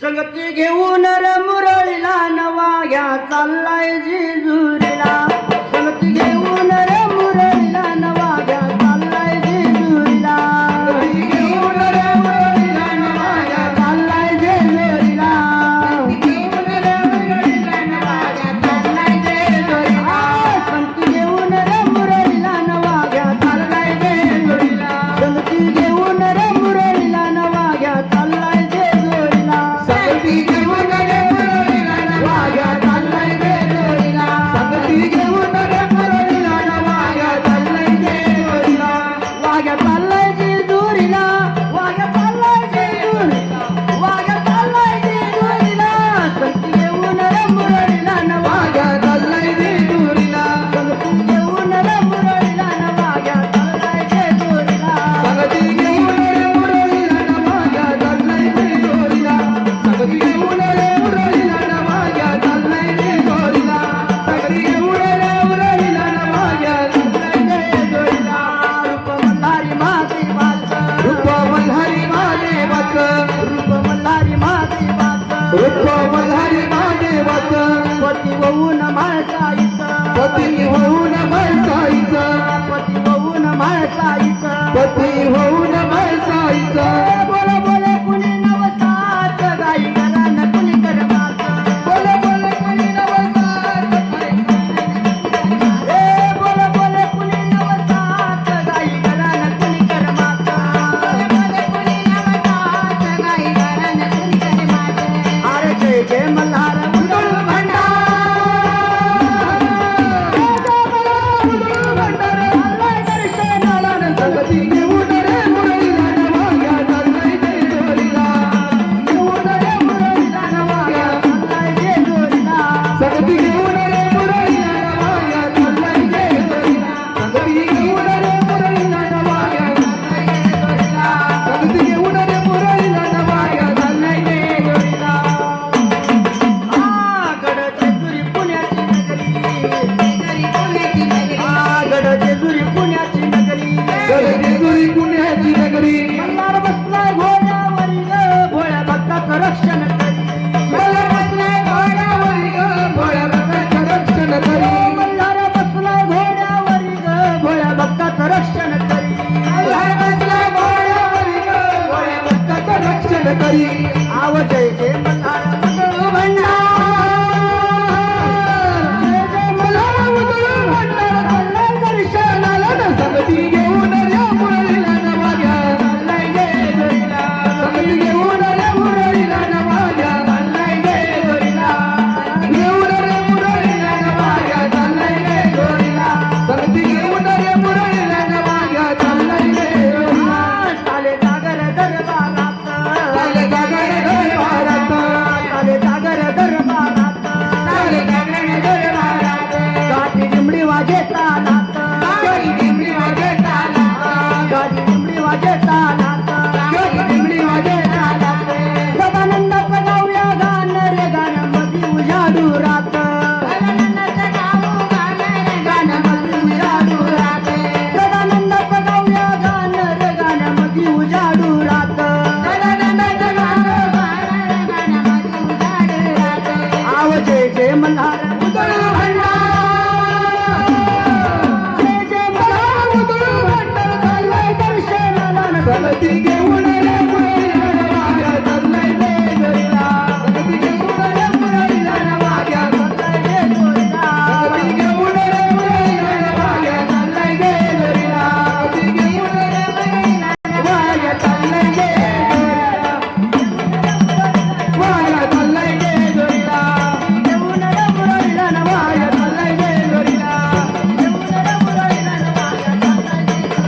संगती घेऊन रमुरळीला नवा घ्या चाललाय जेजुरीला. संगती घेऊन रमुरळीला नवा घ्या चाललाय जेजुरीला. घेऊन नवा घ्या चाललाय जेजुरीला. घेऊन रमुरळीला चाललाय संगती घेऊन नवा घ्या चाललाय जेजुरीला. संगती घेऊन रूप मधारी माझे वत पती होऊन माझा que Thế.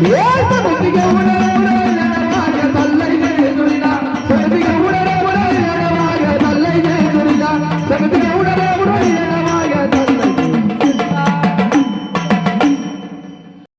Yeah!